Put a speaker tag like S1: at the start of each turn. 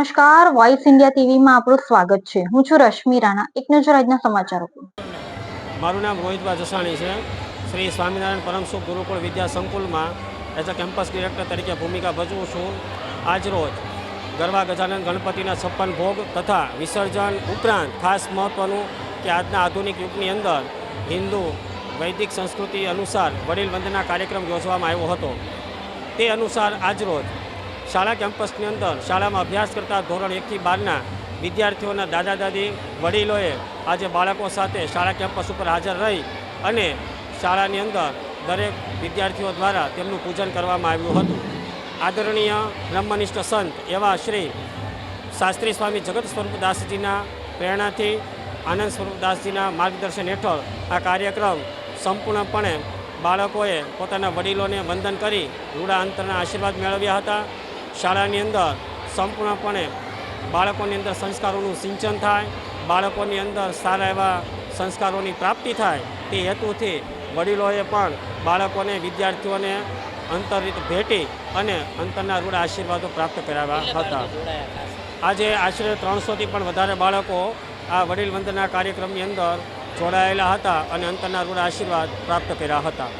S1: નમસ્કાર voice India ટીવીમાં આપણું સ્વાગત છે. હું છું રશ્મિ રાણા. એક નજર આજના સમાચારો
S2: મારું નામ રોહિતભાઈ જસાણી છે. શ્રી સ્વામિનારાયણ પરમસુખ ગુરુકુળ વિદ્યા સંકુલમાં એઝ અ કેમ્પસ ડિરેક્ટર તરીકે ભૂમિકા ભજવું છું. આજરોજ ગરબા ગજાનંદ ગણપતિના છપ્પન ભોગ તથા વિસર્જન ઉપરાંત ખાસ મહત્ત્વનું કે આજના આધુનિક યુગની અંદર હિન્દુ વૈદિક સંસ્કૃતિ અનુસાર વડીલ વંદના કાર્યક્રમ યોજવામાં આવ્યો હતો. તે અનુસાર આજરોજ શાળા કેમ્પસની અંદર શાળામાં અભ્યાસ કરતા ધોરણ એકથી બારના વિદ્યાર્થીઓના દાદા દાદી વડીલોએ આજે બાળકો સાથે શાળા કેમ્પસ ઉપર હાજર રહી અને શાળાની અંદર દરેક વિદ્યાર્થીઓ દ્વારા તેમનું પૂજન કરવામાં આવ્યું હતું. આદરણીય બ્રહ્મનિષ્ઠ સંત એવા શ્રી શાસ્ત્રી સ્વામી જગત સ્વરૂપદાસજીના પ્રેરણાથી આનંદ સ્વરૂપદાસજીના માર્ગદર્શન હેઠળ આ કાર્યક્રમ સંપૂર્ણપણે બાળકોએ પોતાના વડીલોને વંદન કરી રૂડા અંતરના આશીર્વાદ મેળવ્યા હતા. શાળાની અંદર સંપૂર્ણપણે બાળકોની અંદર સંસ્કારોનું સિંચન થાય બાળકોની અંદર સારા એવા સંસ્કારોની પ્રાપ્તિ થાય તે હેતુથી વડીલોએ પણ બાળકોને વિદ્યાર્થીઓને અંતરિત ભેટી અને અંતરના રૂડા આશીર્વાદો પ્રાપ્ત કરાવ્યા હતા. આજે આશરે ત્રણસોથી પણ વધારે બાળકો આ વડીલ વંદના કાર્યક્રમની અંદર જોડાયેલા હતા અને અંતરના રૂડા આશીર્વાદ પ્રાપ્ત કર્યા હતા.